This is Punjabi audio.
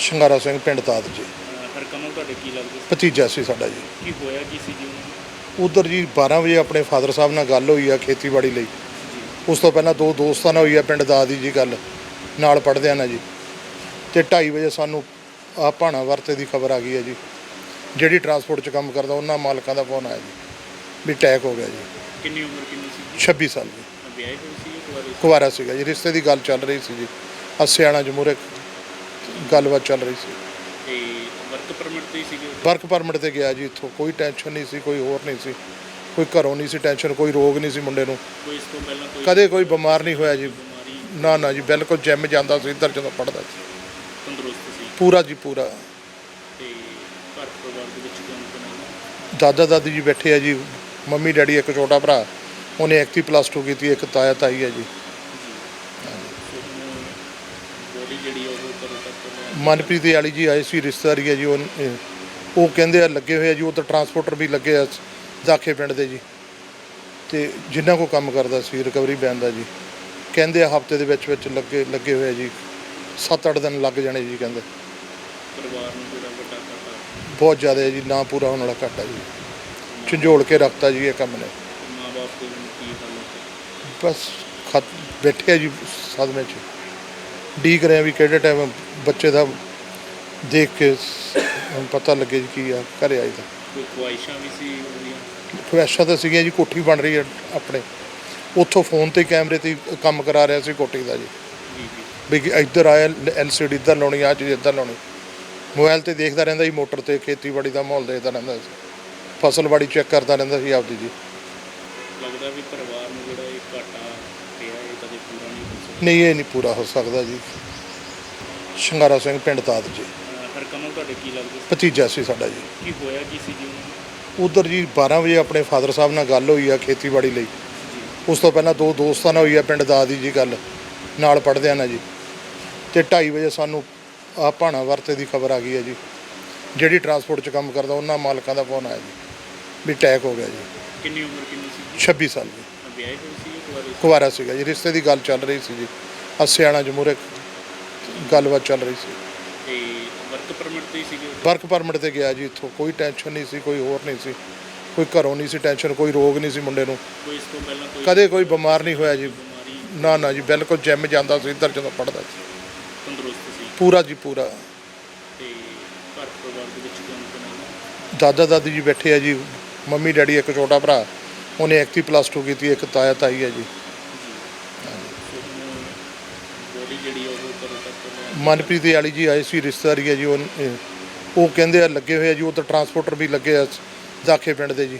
ਸ਼ਿੰਗਾਰਾ ਸਿੰਘ ਪਿੰਡ ਤਾਦ ਜੀ। ਹਰਕਮਲ ਤੁਹਾਡੇ ਕੀ ਲੱਗਦੇ ਭਤੀਜਾ ਸੀ ਸਾਡਾ ਜੀ। ਕੀ ਹੋਇਆ ਕੀ ਸੀ ਜੀ ਨੂੰ? ਉਧਰ ਜੀ 12 ਵਜੇ ਆਪਣੇ ਫਾਦਰ ਸਾਹਿਬ ਨਾਲ ਗੱਲ ਹੋਈ ਆ ਖੇਤੀਬਾੜੀ ਲਈ। ਉਸ ਤੋਂ ਪਹਿਲਾਂ ਦੋ ਦੋਸਤਾਂ ਨਾਲ ਹੋਈ ਆ ਪਿੰਡ ਦਾਦੀ ਜੀ ਗੱਲ। ਨਾਲ ਪੜ੍ਹਦਿਆਂ ਨਾਲ ਜੀ। ਤੇ 2:30 ਵਜੇ ਸਾਨੂੰ ਆ ਭਾਣਾ ਵਰਤੇ ਦੀ ਖਬਰ ਆ ਗਈ ਹੈ ਜੀ। ਜਿਹੜੀ ਟਰਾਂਸਪੋਰਟ 'ਚ ਕੰਮ ਕਰਦਾ ਉਹਨਾਂ ਮਾਲਕਾਂ ਦਾ ਫੋਨ ਆਇਆ ਜੀ। ਵੀ ਅਟੈਕ ਹੋ ਗਿਆ ਜੀ। ਕਿੰਨੀ ਉਮਰ ਕਿੰਨੀ ਸੀ ਜੀ? 26 ਸਾਲ ਜੀ ਵਿਆਹੇ ਹੋਏ ਸੀ ਕੁਵਾਰਾ ਸੀਗਾ ਜੀ। ਰਿਸ਼ਤੇ ਦੀ ਗੱਲ ਚੱਲ ਰਹੀ ਸੀ ਜੀ। ਅਸਿਆਣਾ ਜਮੂਰੇ ਗੱਲਬਾਤ ਚੱਲ ਰਹੀ ਸੀ। ਤੇ ਵਰਕ ਪਰਮਿਟ ਤੇ ਹੀ ਸੀਗੇ ਉਹ? ਵਰਕ ਪਰਮਿਟ ਤੇ ਗਿਆ ਜੀ ਇੱਥੋਂ। ਕੋਈ ਟੈਨਸ਼ਨ ਨਹੀਂ ਸੀ ਕੋਈ ਹੋਰ ਨਹੀਂ ਸੀ। ਕੋਈ ਘਰੋਂ ਨਹੀਂ ਸੀ ਟੈਨਸ਼ਨ ਕੋਈ ਰੋਗ ਨਹੀਂ ਸੀ ਮੁੰਡੇ ਨੂੰ। ਕੋਈ ਇਸ ਤੋਂ ਪਹਿਲਾਂ ਕੋਈ ਕਦੇ ਕੋਈ ਬਿਮਾਰ ਨਹੀਂ ਹੋਇਆ ਜੀ। ਬਿਮਾਰੀ? ਨਾ ਨਾ ਜੀ ਬਿਲਕੁਲ ਜਿਮ ਜਾਂਦਾ ਸੀ ਇੱਧਰ ਜਦੋਂ ਪੜਦਾ ਸੀ। ਤੰਦਰੁਸਤ ਸੀ? ਪੂਰਾ ਜੀ ਪੂਰਾ। ਤੇ ਘਰ ਪਰਿਵਾਰ ਦੇ ਵਿੱਚ ਕੌਣ ਕੌਣ ਹੈ ਦਾਦਾ ਦਾਦੀ ਜੀ ਬੈਠੇ ਆ ਜੀ ਮੰਮੀ ਡੈਡੀ ਇੱਕ ਛੋਟਾ ਭਰਾ। ਉਹਨੇ ਐਕਟੀ ਪਲੱਸ 2 ਕੀਤੀ ਇੱਕ ਤਾਇਆ ਤਾਈ ਹੈ ਜੀ। ਬੋਡੀ ਜਿਹੜੀ ਉਹ ਕਦੋਂ ਤੱਕ? ਮਨਪ੍ਰੀਤ ਵਾਲੀ ਜੀ ਆਏ ਸੀ ਰਿਸ਼ਤੇਦਾਰੀ ਹੈ ਜੀ ਉਹ ਉਹ ਕਹਿੰਦੇ ਆ ਲੱਗੇ ਹੋਏ ਆ ਜੀ ਉਧਰ ਟਰਾਂਸਪੋਰਟਰ ਵੀ ਲੱਗੇ ਆ ਦਾਖੇ ਪਿੰਡ ਦੇ ਜੀ। ਤੇ ਜਿੰਨਾ ਕੋ ਕੰਮ ਕਰਦਾ ਸੀ ਰਿਕਵਰੀ ਬੈਨ ਦਾ ਜੀ ਕਹਿੰਦੇ ਆ ਹਫ਼ਤੇ ਦੇ ਵਿੱਚ ਵਿੱਚ ਲੱਗੇ ਲੱਗੇ ਹੋਏ ਆ ਜੀ 7-8 ਦਿਨ ਲੱਗ ਜਾਣੇ ਜੀ ਕਹਿੰਦੇ। ਪਰਿਵਾਰ ਨੂੰ ਜਿਹੜਾ ਵੱਡਾ ਘਾਟਾ। ਬਹੁਤ ਜ਼ਿਆਦਾ ਹੈ ਜੀ ਨਾ ਪੂਰਾ ਹੋਣ ਵਾਲਾ ਘਾਟਾ ਜੀ। ਝੰਜੋੜ ਕੇ ਰੱਖਤਾ ਜੀ ਇਹ ਕੰਮ ਨੇ। ਮਾਂ-ਬਾਪ ਦੇ ਕੀ ਬਸ ਖਤ ਬੈਠੇ ਜੀ ਸਦਮੇ 'ਚ। ਡੀਕ ਰਹੇ ਆ ਵੀ ਕਿਹੜੇ ਟਾਈਮ ਬੱਚੇ ਦਾ ਦੇਖ ਕੇ ਸ- ਹੁਣ ਪਤਾ ਲੱਗੇ ਜੀ ਕੀ ਆ ਘਰੇ ਆਈ ਦਾ ਕੋਈ ਖੁਆਇਸ਼ਾਂ ਵੀ ਸੀ ਉਹਦੀਆਂ? ਖੁਆਇਸ਼ਾਂ ਤਾਂ ਸੀਗੀਆਂ ਜੀ ਕੋਠੀ ਬਣ ਰਹੀ ਹੈ ਆਪਣੇ। ਉੱਥੋਂ ਫੋਨ ਤੇ ਕੈਮਰੇ ਤੇ ਕੰਮ ਕਰਾ ਰਿਹਾ ਸੀ ਕੋਠੀ ਦਾ ਜੀ। ਜੀ ਜੀ। ਵੀ ਇੱਧਰ ਆਇਆ ਐਲਸੀਡੀ ਇੱਧਰ ਲਾਉਣੀ ਆ ਚੀਜ਼ ਇੱਧਰ ਲਾਉਣੀ। ਮੋਬਾਈਲ ਤੇ ਦੇਖਦਾ ਰਹਿੰਦਾ ਜੀ ਮੋਟਰ ਤੇ ਖੇਤੀਬਾੜੀ ਦਾ ਮਾਹੌਲ ਦੇਖਦਾ ਰਹਿੰਦਾ ਸੀ। ਫਸਲਬਾੜੀ ਚੈੱਕ ਕਰਦਾ ਰਹਿੰਦਾ ਸੀ ਆਪਦੀ ਜੀ। ਲੱਗਦਾ ਵੀ ਪਰਿਵਾਰ ਨੂੰ ਜਿਹੜਾ ਇਹ ਘਾਟਾ ਪਿਆ ਇਹ ਕਦੇ ਪੂਰਾ ਨਹੀਂ ਹੋ ਸਕਦਾ। ਨਹੀਂ ਇਹ ਨਹੀਂ ਪੂਰਾ ਹੋ ਸਕਦਾ ਜੀ। ਸ਼ਿੰਗਾਰਾ ਸਿੰਘ ਪਿੰਡ ਤਾਦ ਜੀ। ਅਹ ਹਰਕਮਲ ਤੁਹਾਡੇ ਕੀ ਲੱਗਦੇ ਸੀ? ਭਤੀਜਾ ਸੀ ਸਾਡਾ ਜੀ। ਕੀ ਹੋਇਆ ਕੀ ਸੀ ਜੀ ਉਹਨਾਂ ਨੂੰ? ਉਧਰ ਜੀ 12 ਵਜੇ ਆਪਣੇ ਫਾਦਰ ਸਾਹਿਬ ਨਾਲ ਗੱਲ ਹੋਈ ਆ ਖੇਤੀਬਾੜੀ ਲਈ। ਉਸ ਤੋਂ ਪਹਿਲਾਂ ਦੋ ਦੋਸਤਾਂ ਨਾਲ ਹੋਈ ਆ ਪਿੰਡ ਦਾਦੀ ਜੀ ਗੱਲ। ਨਾਲ ਪੜ੍ਹਦਿਆਂ ਨਾਲ ਜੀ। ਤੇ 2:30 ਵਜੇ ਸਾਨੂੰ ਆ ਭਾਣਾ ਵਰਤੇ ਦੀ ਖਬਰ ਆ ਗਈ ਹੈ ਜੀ। ਜਿਹੜੀ ਟਰਾਂਸਪੋਰਟ 'ਚ ਕੰਮ ਕਰਦਾ ਉਹਨਾਂ ਮਾਲਕਾਂ ਦਾ ਫੋਨ ਆਇਆ ਜੀ। ਵੀ ਅਟੈਕ ਹੋ ਗਿਆ ਜੀ। ਕਿੰਨੀ ਉਮਰ ਕਿੰਨੀ ਸੀ ਜੀ? 26 ਸਾਲ ਜੀ। ਵਿਆਹੇ ਹੋਏ ਸੀ ਇੱਕ ਵਾਰੀ ਕੁਵਾਰਾ ਸੀਗਾ ਜੀ ਰਿਸ਼ਤੇ ਦੀ ਗੱਲ ਚੱਲ ਰਹੀ ਸੀ ਜੀ। ਅਸਿਆਣਾ ਜਮੂਰੇ ਗੱਲਬਾਤ ਚੱਲ ਰਹੀ ਸੀ। ਤੇ ਵਰਕ ਪਰਮਿਟ ਤੇ ਹੀ ਸੀਗੇ ਉਹ? ਵਰਕ ਪਰਮਿਟ ਤੇ ਗਿਆ ਜੀ ਇੱਥੋਂ ਕੋਈ ਟੈਨਸ਼ਨ ਨਹੀਂ ਸੀ ਕੋਈ ਹੋਰ ਨਹੀਂ ਸੀ। ਕੋਈ ਘਰੋਂ ਨਹੀਂ ਸੀ ਟੈਨਸ਼ਨ ਕੋਈ ਰੋਗ ਨਹੀਂ ਸੀ ਮੁੰਡੇ ਨੂੰ। ਕੋਈ ਇਸ ਤੋਂ ਪਹਿਲਾਂ ਕੋਈ ਕਦੇ ਕੋਈ ਬਿਮਾਰ ਨਹੀਂ ਹੋਇਆ ਜੀ। ਬਿਮਾਰੀ? ਨਾ ਨਾ ਜੀ ਬਿਲਕੁਲ ਜਿਮ ਜਾਂਦਾ ਸੀ ਇੱਧਰ ਜਦੋਂ ਪੜਦਾ ਸੀ। ਤੰਦਰੁਸਤ ਸੀ? ਪੂਰਾ ਜੀ ਪੂਰਾ। ਤੇ ਘਰ ਪਰਿਵਾਰ ਦੇ ਵਿੱਚ ਕੌਣ ਕੌਣ ਹੈ ਦਾਦਾ ਦਾਦੀ ਜੀ ਬੈਠੇ ਆ ਜੀ ਮੰਮੀ ਡੈਡੀ ਇੱਕ ਛੋਟਾ ਭਰਾ। ਉਹਨੇ ਐਕਟੀ ਪਲੱਸ 2 ਕੀਤੀ, ਇੱਕ ਤਾਇਆ ਤਾਈ ਹੈ ਜੀ। ਮਨਪ੍ਰੀਤ ਦੇ ਵਾਲੀ ਜੀ ਆਏ ਸੀ, ਰਿਸ਼ਤੇਦਾਰੀ ਹੈ ਜੀ, ਉਹ ਉਹ ਕਹਿੰਦੇ ਆ, ਲੱਗੇ ਹੋਏ ਆ ਜੀ, ਉਹ ਤਾਂ ਟਰਾਂਸਪੋਰਟਰ ਵੀ ਲੱਗੇ ਆ ਦਾਖੇ ਪਿੰਡ ਦੇ ਜੀ।